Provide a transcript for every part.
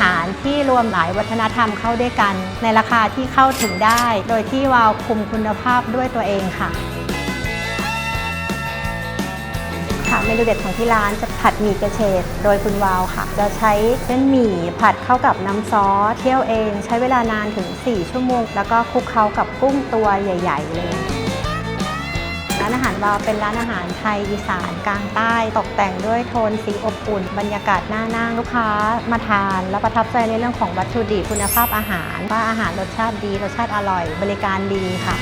หารที่รวมหลายวัฒนธรรมเข้าด้วยกัน ในราคาที่เข้าถึงได้ โดยที่วาวคุมคุณภาพด้วยตัวเองค่ะค่ะเมนูเด็ดของที่ร้านจะผัดหมี่กระเฉดโดยคุณวาวค่ะ จะใช้เส้นหมี่ผัดเข้ากับน้ำซอสเคี่ยวเอง ใช้เวลานานถึง 4 ชั่วโมง แล้วก็คลุกเคล้ากับกุ้งตัวใหญ่ ๆ เลย อาหารวาวเป็นร้านอาหารไทยอีสานกลางใต้ ตกแต่งด้วยโทนสีอบอุ่น บรรยากาศน่านั่งลูกค้ามาทาน และประทับใจในเรื่องของวัตถุดิบคุณภาพอาหาร ว่าอาหารรสชาติดีรสชาติอร่อย บริการดีค่ะ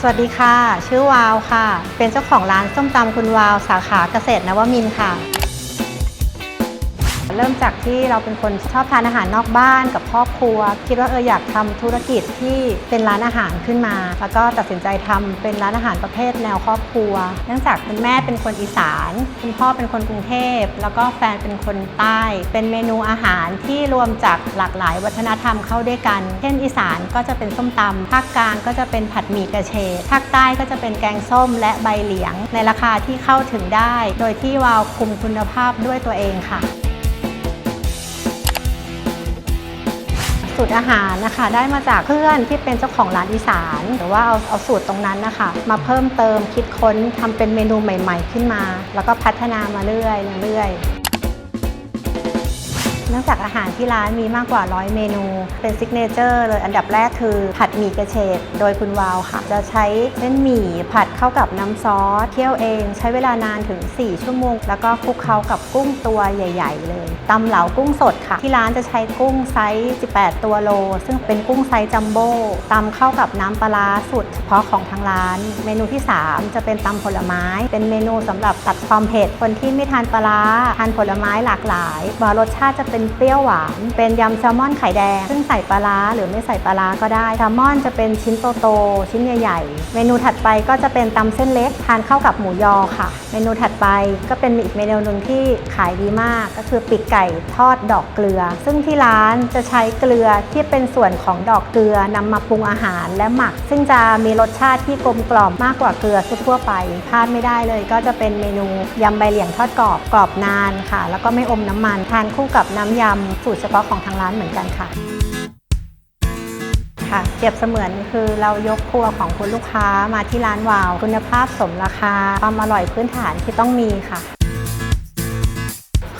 สวัสดีค่ะ ชื่อวาวค่ะ เป็นเจ้าของร้านส้มตำคุณวาว สาขาเกษตรนวมินทร์ค่ะ เริ่มจากที่เราเป็นคนชอบทานอาหารนอกบ้านกับครอบครัว คิดว่าเอออยากทำธุรกิจที่เป็นร้านอาหารขึ้นมา แล้วก็ตัดสินใจทำเป็นร้านอาหารประเภทแนวครอบครัว เนื่องจากคุณแม่เป็นคนอีสาน คุณพ่อเป็นคนกรุงเทพ แล้วก็แฟนเป็นคนใต้ เป็นเมนูอาหารที่รวมจากหลากหลายวัฒนธรรมเข้าด้วยกัน เช่นอีสานก็จะเป็นส้มตำภาคกลางก็จะเป็นผัดหมี่กระเฉดภาคใต้ก็จะเป็นแกงส้มและใบเหลียง ในราคาที่เข้าถึงได้ โดยที่วาวคุมคุณภาพด้วยตัวเองค่ะ สูตรอาหารนะคะได้มาจากเพื่อนที่เป็นเจ้าของร้านอีสาน หรือว่าเอาเอาสูตรตรงนั้นนะคะ มาเพิ่มเติมคิดค้นทำเป็นเมนูใหม่ ๆ ขึ้นมา แล้วก็พัฒนามาเรื่อยๆเรื่อยๆ เนื่องจากอาหารที่ร้านมีมากกว่า 100 เมนู เป็นซิกเนเจอร์เลยอันดับแรกคือผัดหมี่กระเฉดโดยคุณวาวค่ะ จะใช้เส้นหมี่ผัดเข้ากับน้ำซอสเคี่ยวเอง ใช้เวลานานถึง 4 ชั่วโมง แล้วก็คลุกเคล้ากับกุ้งตัวใหญ่ ๆ เลยตำเหลากุ้งสดค่ะ ที่ร้านจะใช้กุ้งไซส์ 18 ตัวโล ซึ่งเป็นกุ้งไซส์จัมโบ้ตำเข้ากับน้ำปลารสูตรเฉพาะของทางร้าน เมนูที่ 3 จะเป็นตำผลไม้ เป็นเมนูสำหรับตัดความเผ็ดคนที่ไม่ทานปลาทานผลไม้หลากหลายว่ารสชาติจะเป็นเปรี้ยวหวาน เป็นยำแซลมอนไข่แดง ซึ่งใส่ปลาร้าหรือไม่ใส่ปลาร้าก็ได้ แซลมอนจะเป็นชิ้นโตๆ ชิ้นใหญ่ๆ เมนูถัดไปก็จะเป็นตำเส้นเล็ก ทานเข้ากับหมูยอค่ะ เมนูถัดไปก็เป็นอีกเมนูหนึ่งที่ขายดีมาก ก็คือปีกไก่ทอดดอกเกลือ ซึ่งที่ร้านจะใช้เกลือที่เป็นส่วนของดอกเกลือนำมาปรุงอาหารและหมัก ซึ่งจะมีรสชาติที่กลมกล่อมมากกว่าเกลือทั่วไปพลาดไม่ได้เลย ก็จะเป็นเมนูยำใบเหลียงทอดกรอบกรอบนานค่ะ แล้วก็ไม่อมน้ำมันทานคู่กับน้ำ้ำยำสูตรเฉพาะของทางร้านเหมือนกันค่ะค่ะเปรียบเสมือนคือเรายกครัวของคุณลูกค้ามาที่ร้านวาว คุณภาพสมราคาความอร่อยพื้นฐานที่ต้องมีค่ะ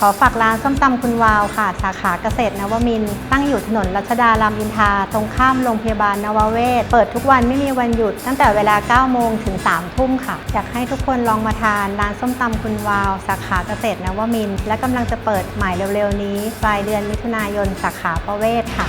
อฝากร้านส้มตำคุณวาวค่ะ สาขาเกษตรนวมิน ตั้งอยู่ถนนรัชดารามอินทราตรงข้ามโรงพยาบาลนวเวศ เปิดทุกวันไม่มีวันหยุด ตั้งแต่เวลา 9 โมงถึง 3 ทุ่มค่ะ อยากให้ทุกคนลองมาทานร้านส้มตำคุณวาว สาขาเกษตรนวมิน และกำลังจะเปิดใหม่เร็วๆนี้ ปลายเดือนมิถุนายนสาขาประเวศค่ะ